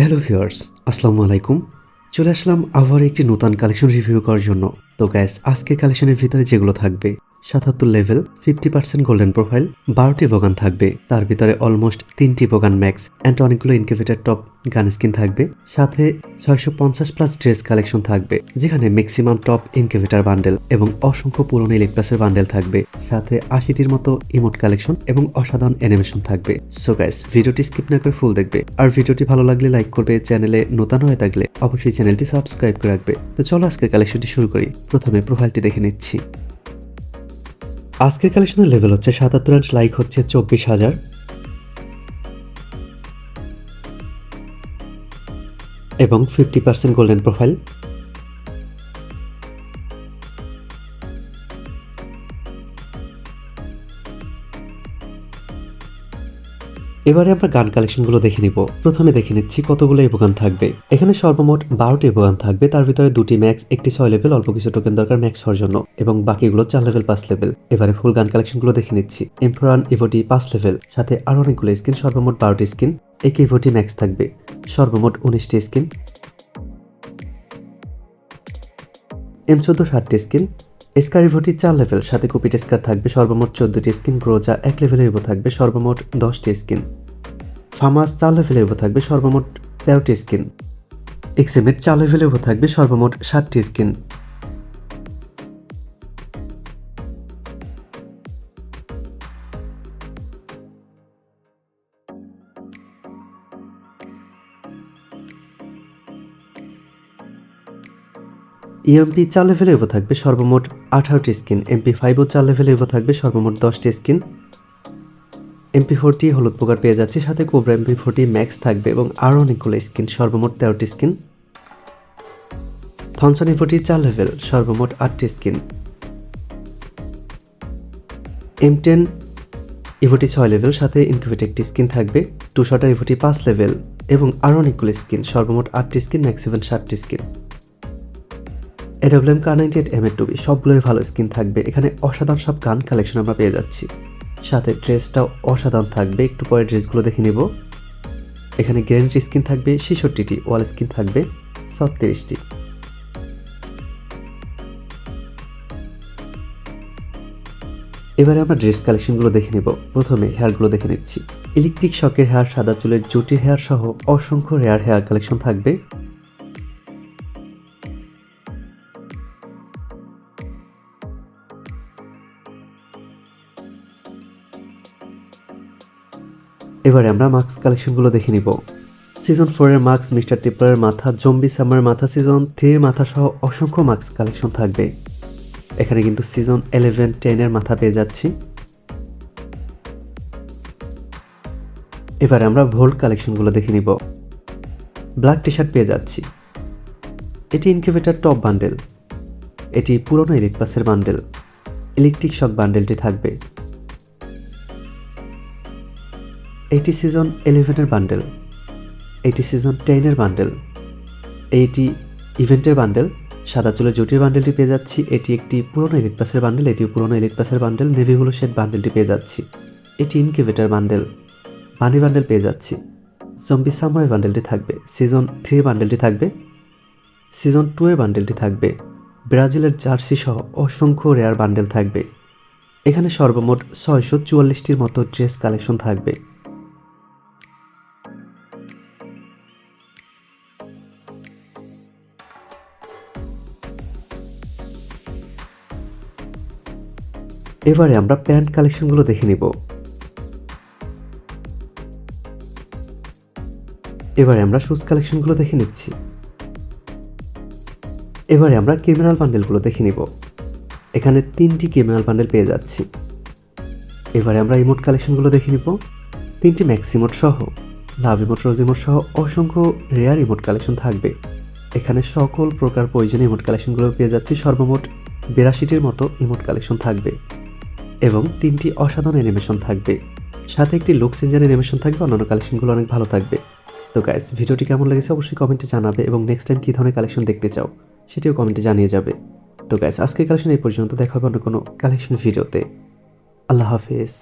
Hello viewers, আসসালামু আলাইকুম। চলে আসলাম আবার একটি নতুন কালেকশন রিভিউ করার জন্য। তো গ্যাস আজকের কালেকশনের ভিতরে যেগুলো থাকবে সাতাত্তর level fifty percent golden profile বারোটি বোগান থাকবে। তার ভিতরে অলমোস্ট তিনটি বোগান ম্যাক্স অ্যান্ড অনেকগুলো ইনকিউবেটার টপ গান স্কিন থাকবে। সাথে ছয়শো পঞ্চাশ প্লাস ড্রেস কালেকশন থাকবে, যেখানে ম্যাক্সিমাম টপ ইনকিউবেটার বান্ডেল এবং অসংখ্য পুরনো ইলেকট্রাসের বান্ডেল থাকবে। সাথে আশিটির মতো ইমোট কালেকশন এবং অসাধারণ অ্যানিমেশন থাকবে। সো গাইস ভিডিওটি স্কিপ না করে ফুল দেখবে। আর ভিডিওটি ভালো লাগলে লাইক করবে চ্যানেলে নতুন হয়ে থাকলে অবশ্যই চ্যানেলটি সাবস্ক্রাইব করে রাখবে। তো চলো আজকের কালেকশনটি শুরু করি। প্রথমে প্রোফাইলটি দেখে নিচ্ছি। আজকের কালেকশনের লেভেল হচ্ছে সাতাত্তর ইঞ্চ লাইক হচ্ছে চব্বিশ হাজার। এবং ফিফটি পার্সেন্ট গোল্ডেন প্রোফাইল এবারে আমরা গান কালেকশনগুলো দেখে নিব। প্রথমে দেখে নিচ্ছি কতগুলো এবগান থাকবে। এখানে সর্বমোট বারোটি এবগান থাকবে, তার ভিতরে দুটি ম্যাক্স একটি ছয় লেভেল অল্প কিছু টোকেন দরকার ম্যাক্স হওয়ার জন্য, এবং বাকিগুলো চার লেভেল পাঁচ লেভেল এবারে ফুল গান কালেকশনগুলো দেখে নিচ্ছি। এমফোরান ইভোটি পাঁচ লেভেল সাথে আরও অনেকগুলো স্কিন সর্বমোট বারোটি স্কিন এক ইভোটি ম্যাক্স থাকবে, সর্বমোট উনিশটি স্কিন এম চোদ্দ ষাটটি স্কিন স্কারিভোটি চার লেভেল, সাথে কুপিট স্কার থাকবে, সর্বমোট চোদ্দটি স্কিন, গ্রোজা এক লেভেলের ইভো থাকবে, সর্বমোট দশটি স্কিন। ফামাস চার লেভেলের ইভো থাকবে, সর্বমোট তেরোটি স্কিন। এক্সেমের চার লেভেলের ইভো থাকবে, সর্বমোট ষাটটি স্কিন। ইএমপি চার লেভেলের ইভো থাকবে, সর্বমোট আঠারোটি স্কিন এমপি ফাইভও চার লেভেলের ইভো থাকবে, সর্বমোট দশটি স্কিন এমপি ফোরটি হলুদ পোকার পেয়ে যাচ্ছে, সাথে কোবরা এমপি ফোরটি ম্যাক্স থাকবে এবং আরও অনেকগুলো স্কিন সর্বমোট তেরোটি স্কিন থনসন ইভোটি চার লেভেল সর্বমোট আটটি স্কিন এম টেন ইভোটি ছয় লেভেল সাথে ইনকিউবেট একটি স্কিন থাকবে টু শটার ইভোটি পাঁচ লেভেল এবং আরও অনেকগুলো স্কিন সর্বমোট আটটি স্কিন ম্যাক্সিমাম ষাটটি skin AWM Kar ninety M এর টুবি সবগুলোই ভালো স্কিন থাকবে। এখানে অসাধারণ সব গান কালেকশন আমরা পেয়ে যাচ্ছি। সাথে ড্রেসটাও অসাধারণ থাকবে। একটু পরে ড্রেসগুলো দেখে নেব। এখানে গ্যারেন্টি স্কিন থাকবে, ছেষট্টিটি ওয়াল স্কিন থাকবে, ছত্রিশটি। এবারে আমরা ড্রেস কালেকশনগুলো দেখে নেব। প্রথমে হেয়ারগুলো দেখে নিচ্ছি। ইলেকট্রিক শকের হেয়ার সাদা চুলের জুটির হেয়ার সহ অসংখ্য রেয়ার হেয়ার কালেকশন থাকবে। এবারে আমরা মার্কস কালেকশনগুলো দেখে নিব। সিজন ফোরের মার্কস মিস্টার টিপলারের মাথা জম্বি সামার মাথা সিজন থ্রির মাথা সহ অসংখ্য মার্কস কালেকশন থাকবে। এখানে কিন্তু সিজন ইলেভেন টেনের মাথা পেয়ে যাচ্ছি। এবারে আমরা ভোল্ট কালেকশনগুলো দেখে নিব। ব্ল্যাক টি শার্ট পেয়ে যাচ্ছি। এটি ইনকিউবেটার টপ বান্ডেল এটি পুরনো ইলেক পাসের বান্ডেল ইলেকট্রিক শক বান্ডেলটি থাকবে। এইটি সিজন ইলেভেনের বান্ডেল এইটি সিজন টেনের বান্ডেল এইটি ইভেন্টের বান্ডেল সাদা চুলের জুটির বান্ডেলটি পেয়ে যাচ্ছি, এটি একটি পুরনো এলিট পাসের বান্ডেল এটিও পুরনো এলিট পাসের বান্ডেল নেভি ব্লু শেড বান্ডেলটি পেয়ে যাচ্ছি, এটি ইনকিউবেটার বান্ডেল বানি বান্ডেল পেয়ে যাচ্ছি জম্বি সামরাই বান্ডেলটি থাকবে সিজন থ্রির বান্ডেলটি থাকবে সিজন টু এর বান্ডেলটি থাকবে, ব্রাজিলের জার্সি সহ অসংখ্য রেয়ার বান্ডেল থাকবে, এখানে সর্বমোট ছয়শো চুয়াল্লিশটির মতো ড্রেস কালেকশন থাকবে। এবারে আমরা প্যান্ট কালেকশনগুলো দেখে নিব। এবারে আমরা শুজ কালেকশনগুলো দেখে নিচ্ছি। এবারে আমরা ক্রিমিনাল বান্ডেলগুলো দেখে নিব। এখানে তিনটি ক্রিমিনাল বান্ডেল পেয়ে যাচ্ছি। এবারে আমরা ইমোট কালেকশনগুলো দেখে নিব। তিনটি ম্যাক্সিমোট সহ, লাভ ইমোট রোজ ইমোট সহ অসংখ্য রেয়ার ইমোট কালেকশন থাকবে। এখানে সকল প্রকার প্রয়োজনীয় ইমোট কালেকশনগুলো পেয়ে যাচ্ছি। সর্বমোট বিরাশিটির মতো ইমোট কালেকশন থাকবে। এবং তিনটি অসাধারণ অ্যানিমেশন থাকবে। সাথে একটি লুক চেঞ্জার অ্যানিমেশন থাকবে, অন্যান্য কালেকশনগুলো অনেক ভালো থাকবে। তো গাইস ভিডিওটি কেমন লেগেছে অবশ্যই কমেন্টে জানাবে এবং নেক্সট টাইম কী ধরনের কালেকশন দেখতে চাও, সেটিও কমেন্টে জানিয়ে যাবে। তো গাইস আজকের কালেকশন এই পর্যন্ত, দেখা হবে অন্য কোনো কালেকশন ভিডিওতে আল্লাহ হাফিজ।